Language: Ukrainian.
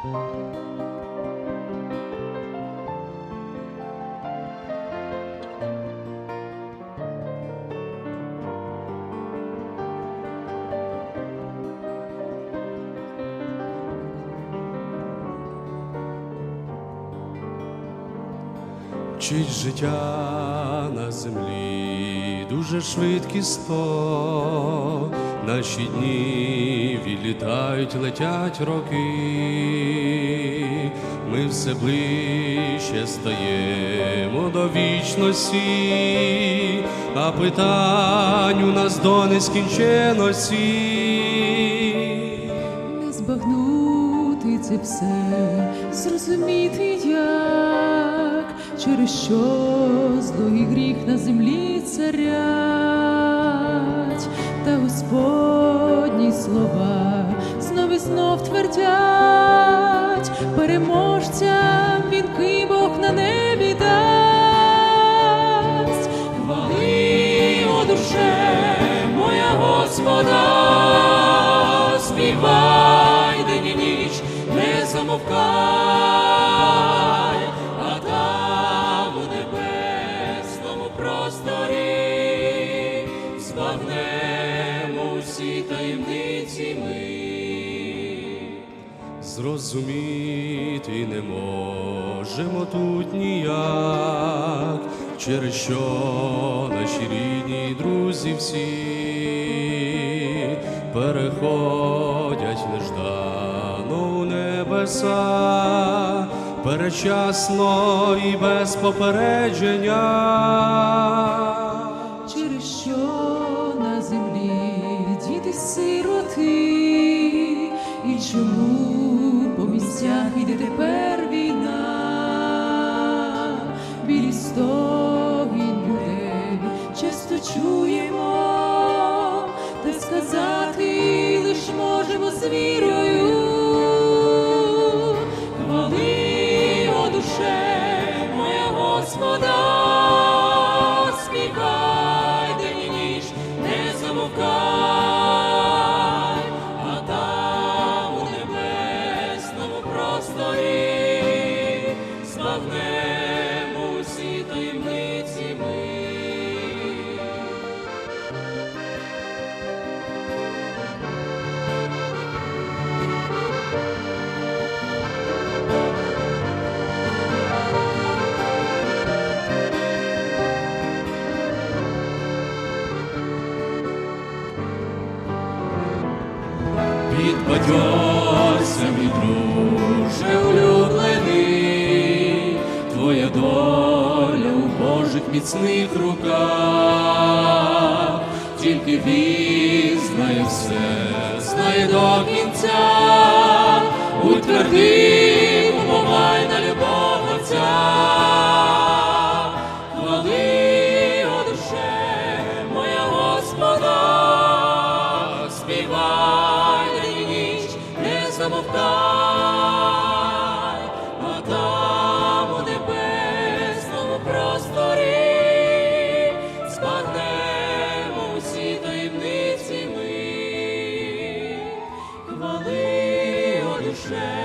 Вчить життя на землі дуже швидкісно, наші дні відлітають, летять роки, ми все ближче стаємо до вічності, а питань у нас до нескінченності. Не збагнути це все, зрозуміти як, через що зло і гріх на землі царять, та Господні слова знов і знов твердять, переможцям вінки Бог на небі дасть. Хвали, о душе, моя Господа, співай день і ніч, не замовкай, усі таємниці ми. Зрозуміти не можемо тут ніяк, через що наші рідні друзі всі переходять неждано у небеса, перечасно і без попередження. Стогін людей часто чуємо, та сказати лиш можемо з вірою. Підбадьорся, мій друже улюблений, твоя доля у Божих міцних руках, тільки він знає все, знає до кінця, утверди, замовтай, а там у небесному просторі збагнемо всі таємниці ми, хвали о душе.